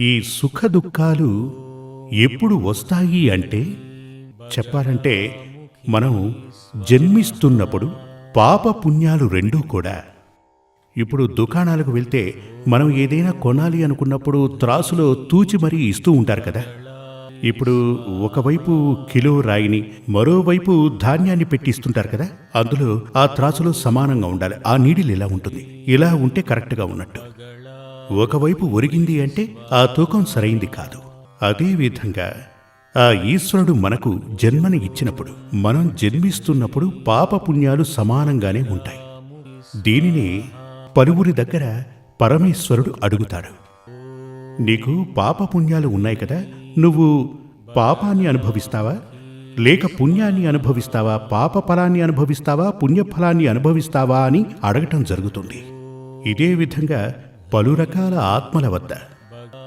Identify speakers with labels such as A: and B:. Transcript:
A: ఈ సుఖ దుఃఖాలు ఎప్పుడు వస్తాయి అంటే? చెప్పాలంటే మనం జన్మిస్తున్నప్పుడు పాప పుణ్యాలు రెండూ కూడా. ఇప్పుడు దుకాణాలకు వెళ్తే మనం ఏదైనా కొనాలి అనుకున్నప్పుడు త్రాసులో తూచి మరీ ఇస్తూ ఉంటారు కదా. ఇప్పుడు ఒకవైపు కిలో రాయిని మరోవైపు ధాన్యాన్ని పెట్టిస్తుంటారు కదా. అందులో ఆ త్రాసులో సమానంగా ఉండాలి. ఆ నీడిలు ఇలా ఉంటుంది. ఇలా ఉంటే కరెక్ట్గా ఉన్నట్టు. ఒకవైపు ఒరిగింది అంటే ఆ తూకం సరైంది కాదు. అదేవిధంగా ఆ ఈశ్వరుడు మనకు జన్మని ఇచ్చినప్పుడు మనం జన్మిస్తున్నప్పుడు పాప పుణ్యాలు సమానంగానే ఉంటాయి. దీనిని పలువురి దగ్గర పరమేశ్వరుడు అడుగుతాడు. నీకు పాప పుణ్యాలు ఉన్నాయి కదా నువ్వు పాపాన్ని అనుభవిస్తావా? లేక పుణ్యాన్ని అనుభవిస్తావా? పాప ఫలాన్ని అనుభవిస్తావా? పుణ్యఫలాన్ని అనుభవిస్తావా అని అడగటం జరుగుతుంది. ఇదే విధంగా పలు రకాల ఆత్మల వద్ద.